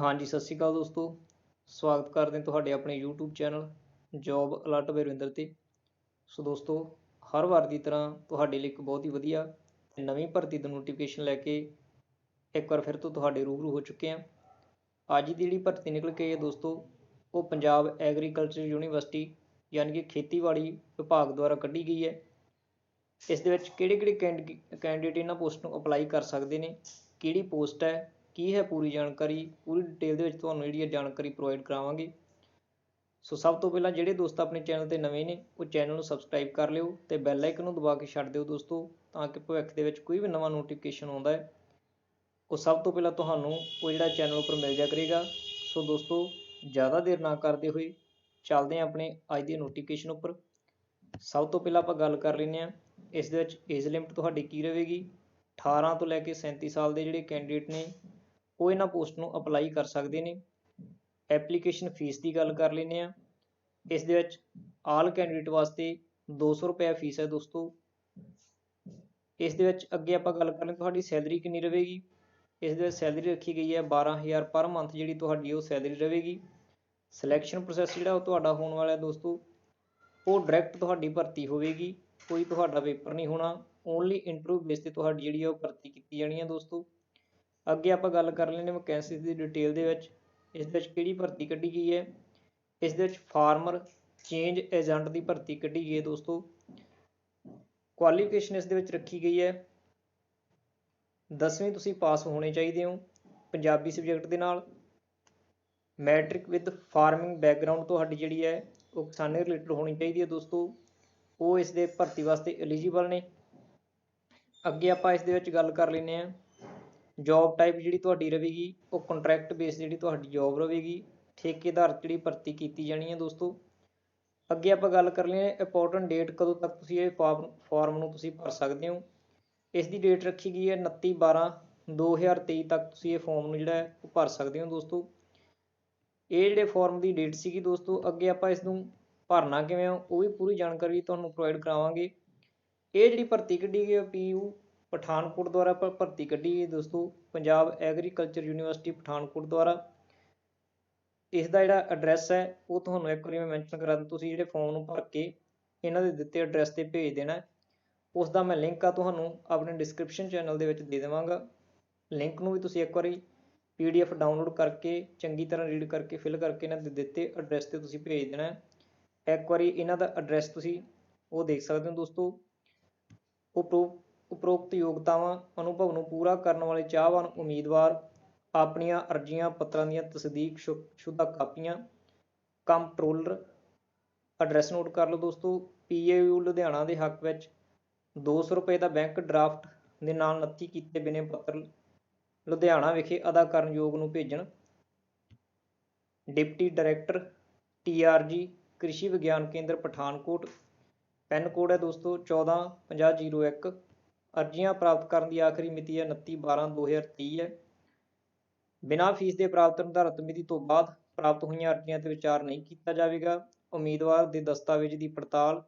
ਹਾਂਜੀ, ਸਤਿ ਸ਼੍ਰੀ ਅਕਾਲ ਦੋਸਤੋ। ਸਵਾਗਤ ਕਰਦੇ ਹਾਂ ਤੁਹਾਡੇ ਆਪਣੇ YouTube channel job alert Virvinder ਤੇ। ਸੋ ਦੋਸਤੋ, ਹਰ ਵਾਰ ਦੀ ਤਰ੍ਹਾਂ ਤੁਹਾਡੇ ਲਈ ਇੱਕ ਬਹੁਤ ਹੀ ਵਧੀਆ ਨਵੀਂ ਭਰਤੀ ਦਾ ਨੋਟੀਫਿਕੇਸ਼ਨ ਲੈ ਕੇ ਇੱਕ ਵਾਰ ਫਿਰ ਤੋਂ ਤੁਹਾਡੇ ਰੂਬਰੂ ਹੋ ਚੁੱਕੇ ਹਾਂ। ਅੱਜ ਦੀ ਜਿਹੜੀ ਭਰਤੀ ਨਿਕਲ ਕੇ ਹੈ ਦੋਸਤੋ, ਉਹ ਪੰਜਾਬ ਐਗਰੀਕਲਚਰ ਯੂਨੀਵਰਸਿਟੀ ਯਾਨੀ ਕਿ ਖੇਤੀਬਾੜੀ ਵਿਭਾਗ ਦੁਆਰਾ ਕੱਢੀ ਗਈ ਹੈ। ਇਸ ਦੇ ਵਿੱਚ ਕਿਹੜੇ ਕਿਹੜੇ ਕੈਂਡੀਡੇਟ ਇਹਨਾਂ ਪੋਸਟ ਨੂੰ ਅਪਲਾਈ ਕਰ ਸਕਦੇ ਨੇ, ਕਿਹੜੀ ਪੋਸਟ ਹੈ ਕੀ ਹੈ ਪੂਰੀ ਜਾਣਕਾਰੀ? ਪੂਰੀ ਡਿਟੇਲ ਦੇ ਵਿੱਚ ਤੁਹਾਨੂੰ ਜਿਹੜੀ ਹੈ ਜਾਣਕਾਰੀ ਪ੍ਰੋਵਾਈਡ ਕਰਾਵਾਂਗੇ। ਸੋ ਸਭ ਤੋਂ ਪਹਿਲਾਂ ਜਿਹੜੇ ਦੋਸਤ ਆਪਣੇ ਚੈਨਲ ਤੇ ਨਵੇਂ ਨੇ, ਉਹ ਚੈਨਲ ਨੂੰ ਸਬਸਕ੍ਰਾਈਬ ਕਰ ਲਿਓ ਤੇ ਬੈਲ ਆਈਕਨ ਨੂੰ ਦਬਾ ਕੇ ਛੱਡ ਦਿਓ ਦੋਸਤੋ, ਤਾਂ ਕਿ ਭਵਿੱਖ ਦੇ ਵਿੱਚ ਕੋਈ ਵੀ ਨਵਾਂ ਨੋਟੀਫਿਕੇਸ਼ਨ ਆਉਂਦਾ ਹੈ। ਉਹ ਸਭ ਤੋਂ ਪਹਿਲਾਂ ਤੁਹਾਨੂੰ ਉਹ ਜਿਹੜਾ ਚੈਨਲ ਉੱਪਰ ਮਿਲ ਜਾ ਕਰੇਗਾ। ਸੋ ਦੋਸਤੋ, ਜ਼ਿਆਦਾ ਦੇਰ ਨਾ ਕਰਦੇ ਹੋਏ ਚੱਲਦੇ ਹਾਂ ਆਪਣੇ ਅੱਜ ਦੀ ਨੋਟੀਫਿਕੇਸ਼ਨ ਉੱਪਰ। ਸਭ ਤੋਂ ਪਹਿਲਾਂ ਆਪਾਂ ਗੱਲ ਕਰ ਲੈਂਦੇ ਹਾਂ, ਇਸ ਦੇ ਵਿੱਚ ਏਜ ਲਿਮਟ ਤੁਹਾਡੀ ਕੀ ਰਹੇਗੀ? 18 ਤੋਂ ਲੈ ਕੇ 37 ਸਾਲ ਦੇ ਜਿਹੜੇ ਕੈਂਡੀਡੇਟ ਨੇ ਉਹ ਇਹਨਾਂ ਪੋਸਟ ਨੂੰ ਅਪਲਾਈ ਕਰ ਸਕਦੇ ਨੇ। ਐਪਲੀਕੇਸ਼ਨ ਫੀਸ ਦੀ ਗੱਲ ਕਰ ਲੈਂਦੇ ਆ ਇਸ ਦੇ ਵਿੱਚ ਆਲ ਕੈਂਡੀਡੇਟ ਵਾਸਤੇ 200 ਰੁਪਏ ਫੀਸ ਹੈ ਦੋਸਤੋ। ਇਸ ਦੇ ਵਿੱਚ ਅੱਗੇ ਆਪਾਂ ਗੱਲ ਕਰਾਂਗੇ ਤੁਹਾਡੀ ਸੈਲਰੀ ਕਿੰਨੀ ਰਹੇਗੀ। ਇਸ ਦੇ ਵਿੱਚ ਸੈਲਰੀ ਰੱਖੀ ਗਈ ਹੈ 12000 ਪਰ ਮੰਥ ਜਿਹੜੀ ਤੁਹਾਡੀ ਉਹ ਸੈਲਰੀ ਰਹੇਗੀ। ਸਿਲੈਕਸ਼ਨ ਪ੍ਰੋਸੈਸ ਜਿਹੜਾ ਉਹ ਤੁਹਾਡਾ ਹੋਣ ਵਾਲਾ ਹੈ ਦੋਸਤੋ। ਉਹ ਡਾਇਰੈਕਟ ਤੁਹਾਡੀ ਭਰਤੀ ਹੋਵੇਗੀ। ਕੋਈ ਤੁਹਾਡਾ ਪੇਪਰ ਨਹੀਂ ਹੋਣਾ। ਓਨਲੀ ਇੰਟਰਵਿਊ ਬੇਸ ਤੇ ਤੁਹਾਡੀ ਜਿਹੜੀ ਆ ਉਹ ਭਰਤੀ ਕੀਤੀ ਜਾਣੀ ਹੈ ਦੋਸਤੋ। ਅੱਗੇ ਆਪਾਂ ਗੱਲ ਕਰ ਲੈਂਦੇ ਵੈਕੈਂਸੀ ਦੀ ਡਿਟੇਲ ਦੇ ਵਿੱਚ, ਇਸ ਦੇ ਵਿੱਚ ਕਿਹੜੀ ਭਰਤੀ ਕੱਢੀ ਗਈ ਹੈ? ਇਸ ਦੇ ਵਿੱਚ ਫਾਰਮਰ ਚੇਂਜ ਏਜੰਟ ਦੀ ਭਰਤੀ ਕੱਢੀ ਗਈ ਹੈ ਦੋਸਤੋ। ਕੁਆਲੀਫਿਕੇਸ਼ਨ ਇਸ ਦੇ ਵਿੱਚ ਰੱਖੀ ਗਈ ਹੈ। 10ਵੀਂ ਤੁਸੀਂ ਪਾਸ ਹੋਣੇ ਚਾਹੀਦੇ ਹੋ ਪੰਜਾਬੀ ਸਬਜੈਕਟ ਦੇ ਨਾਲ। ਮੈਟ੍ਰਿਕ ਵਿਦ ਫਾਰਮਿੰਗ ਬੈਕਗ੍ਰਾਉਂਡ ਤੁਹਾਡੀ ਜਿਹੜੀ ਹੈ, ਉਹ ਕਿਸਾਨੀ ਰਿਲੇਟਡ ਹੋਣੀ ਚਾਹੀਦੀ ਹੈ ਦੋਸਤੋ। ਉਹ ਇਸ ਦੇ ਭਰਤੀ ਵਾਸਤੇ ਐਲੀਜੀਬਲ ਨੇ। ਅੱਗੇ ਆਪਾਂ ਇਸ ਦੇ ਵਿੱਚ ਗੱਲ ਕਰ ਲੈਂਦੇ ਹਾਂ। ਜੋਬ ਟਾਈਪ ਜਿਹੜੀ ਤੁਹਾਡੀ ਰਹੇਗੀ, ਉਹ ਕੰਟਰੈਕਟ ਬੇਸ ਜਿਹੜੀ ਤੁਹਾਡੀ ਜੋਬ ਰਹੇਗੀ, ਠੇਕੇਦਾਰ ਜਿਹੜੀ ਭਰਤੀ ਕੀਤੀ ਜਾਣੀ ਹੈ ਦੋਸਤੋ। ਅੱਗੇ ਆਪਾਂ ਗੱਲ ਕਰ ਲਈਏ ਇੰਪੋਰਟੈਂਟ ਡੇਟ ਕਦੋਂ ਤੱਕ ਤੁਸੀਂ ਇਹ ਫਾਰਮ ਫਾਰਮ ਨੂੰ ਤੁਸੀਂ ਭਰ ਸਕਦੇ ਹੋ। ਇਸ ਦੀ ਡੇਟ ਰੱਖੀ ਗਈ ਹੈ 29 12 2023 ਤੱਕ ਤੁਸੀਂ ਇਹ ਫਾਰਮ ਨੂੰ ਜਿਹੜਾ ਹੈ ਉਹ ਭਰ ਸਕਦੇ ਹੋ ਦੋਸਤੋ। ਇਹ ਜਿਹੜੇ ਫਾਰਮ ਦੀ ਡੇਟ ਸੀਗੀ ਦੋਸਤੋ, ਅੱਗੇ ਆਪਾਂ ਇਸ ਨੂੰ ਭਰਨਾ ਕਿਵੇਂ ਹੋ ਉਹ ਵੀ ਪੂਰੀ ਜਾਣਕਾਰੀ ਤੁਹਾਨੂੰ ਪ੍ਰੋਵਾਈਡ ਕਰਾਵਾਂਗੇ। ਇਹ ਜਿਹੜੀ ਭਰਤੀ ਕੱਢੀ ਗਈ ਹੈ ਪੀਯੂ ਪਠਾਨਕੋਟ ਦੁਆਰਾ ਭਰਤੀ ਕੱਢੀ ਦੋਸਤੋ, ਪੰਜਾਬ ਐਗਰੀਕਲਚਰ ਯੂਨੀਵਰਸਿਟੀ ਪਠਾਨਕੋਟ ਦੁਆਰਾ। ਇਸ ਦਾ ਜਿਹੜਾ ਐਡਰੈਸ ਹੈ, ਉਹ ਤੁਹਾਨੂੰ ਇੱਕ ਵਾਰੀ ਮੈਂ ਮੈਂਸ਼ਨ ਕਰਾ ਦਿੰਦਾ, ਤੁਸੀਂ ਜਿਹੜੇ ਫਾਰਮ ਨੂੰ ਭਰ ਕੇ ਇਹਨਾਂ ਦੇ ਦਿੱਤੇ ਐਡਰੈਸ ਤੇ ਭੇਜ ਦੇਣਾ ਉਸ ਦਾ ਮੈਂ ਲਿੰਕ ਆ ਤੁਹਾਨੂੰ ਆਪਣੇ ਡਿਸਕ੍ਰਿਪਸ਼ਨ ਚੈਨਲ ਦੇ ਵਿੱਚ ਦੇ ਦੇਵਾਂਗਾ। ਲਿੰਕ ਨੂੰ ਵੀ ਤੁਸੀਂ ਇੱਕ ਵਾਰੀ ਪੀਡੀਐਫ ਡਾਊਨਲੋਡ ਕਰਕੇ, ਚੰਗੀ ਤਰ੍ਹਾਂ ਰੀਡ ਕਰਕੇ ਫਿਲ ਕਰਕੇ ਇਹਨਾਂ ਦੇ ਦਿੱਤੇ ਐਡਰੈਸ ਤੇ ਤੁਸੀਂ ਭੇਜ ਦੇਣਾ ਇੱਕ ਵਾਰੀ ਇਹਨਾਂ ਦਾ ਐਡਰੈਸ ਤੁਸੀਂ ਉਹ ਦੇਖ ਸਕਦੇ ਹੋ ਦੋਸਤੋ। ਉਪਰੋਕਤ ਯੋਗਤਾਵਾਂ ਅਨੁਭਵ ਨੂੰ ਪੂਰਾ ਕਰਨ ਵਾਲੇ ਚਾਹਵਾਨ ਉਮੀਦਵਾਰ ਆਪਣੀਆਂ ਅਰਜ਼ੀਆਂ ਪੱਤਰਾਂ ਦੀਆਂ ਤਸਦੀਕ ਸ਼ੁਦਾ ਕਾਪੀਆਂ, ਕੰਪਟਰੋਲਰ, ਐਡਰੈਸ ਨੋਟ ਕਰ ਲਓ ਦੋਸਤੋ, ਪੀਏਯੂ ਲੁਧਿਆਣਾ ਦੇ ਹੱਕ ਵਿੱਚ 200 ਰੁਪਏ ਦਾ ਬੈਂਕ ਡਰਾਫਟ ਦੇ ਨਾਲ ਨੱਤੀ ਕੀਤੇ ਬਿਨੇ ਪੱਤਰ ਲੁਧਿਆਣਾ ਵਿਖੇ ਅਦਾ ਕਰਨ ਯੋਗ ਨੂੰ ਭੇਜਣ। ਡਿਪਟੀ ਡਾਇਰੈਕਟਰ ਟੀਆਰਜੀ ਕ੍ਰਿਸ਼ੀ ਵਿਗਿਆਨ ਕੇਂਦਰ, ਪਠਾਨਕੋਟ। ਪੈਨ ਕੋਡ ਹੈ ਦੋਸਤੋ 145001 ਅਰਜ਼ੀਆਂ ਪ੍ਰਾਪਤ ਕਰਨ ਦੀ ਆਖਰੀ ਮਿਤੀ ਹੈ 29/12/2023 ਹੈ। ਬਿਨਾਂ ਫੀਸ ਦੇ ਪ੍ਰਾਪਤ ਨਿਰਧਾਰਤ ਮਿਤੀ ਤੋਂ ਬਾਅਦ ਪ੍ਰਾਪਤ ਹੋਈਆਂ ਅਰਜ਼ੀਆਂ ਤੇ ਵਿਚਾਰ ਨਹੀਂ ਕੀਤਾ ਜਾਵੇਗਾ। ਉਮੀਦਵਾਰ ਦੇ ਦਸਤਾਵੇਜ਼ ਦੀ ਪੜਤਾਲ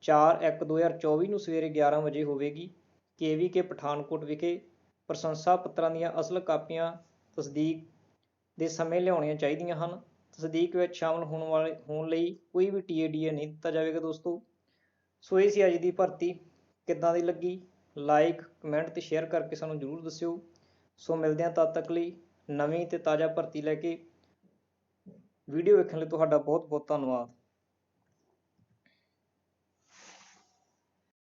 4/1/2024 ਨੂੰ ਸਵੇਰੇ 11 ਵਜੇ ਹੋਵੇਗੀ। ਕੇਵੀਕੇ ਪਠਾਨਕੋਟ ਵਿਖੇ ਪ੍ਰਸ਼ੰਸਾ ਪੱਤਰਾਂ ਦੀਆਂ ਅਸਲ ਕਾਪੀਆਂ ਤਸਦੀਕ ਦੇ ਸਮੇਂ ਲਿਆਉਣੀਆਂ ਚਾਹੀਦੀਆਂ ਹਨ। ਤਸਦੀਕ ਵਿੱਚ ਸ਼ਾਮਲ ਹੋਣ ਵਾਲੇ, ਹੋਣ ਲਈ ਕੋਈ ਵੀ ਟੀਏਡੀਏ ਨਹੀਂ ਦਿੱਤਾ ਜਾਵੇਗਾ ਦੋਸਤੋ। ਸੋ ਇਹ ਸੀ ਅੱਜ ਦੀ ਭਰਤੀ। ਕਿੱਦਾਂ ਦੀ ਲੱਗੀ? ਲਾਈਕ ਕਮੈਂਟ ਤੇ ਸ਼ੇਅਰ ਕਰਕੇ ਸਾਨੂੰ ਜਰੂਰ ਦੱਸਿਓ। ਸੋ ਮਿਲਦੇ ਹਾਂ ਤਦ ਤੱਕ ਲਈ ਨਵੀਂ ਤੇ ਤਾਜ਼ਾ ਭਰਤੀ ਲੈ ਕੇ। ਵੀਡੀਓ ਵੇਖਣ ਲਈ ਤੁਹਾਡਾ ਬਹੁਤ ਬਹੁਤ ਧੰਨਵਾਦ।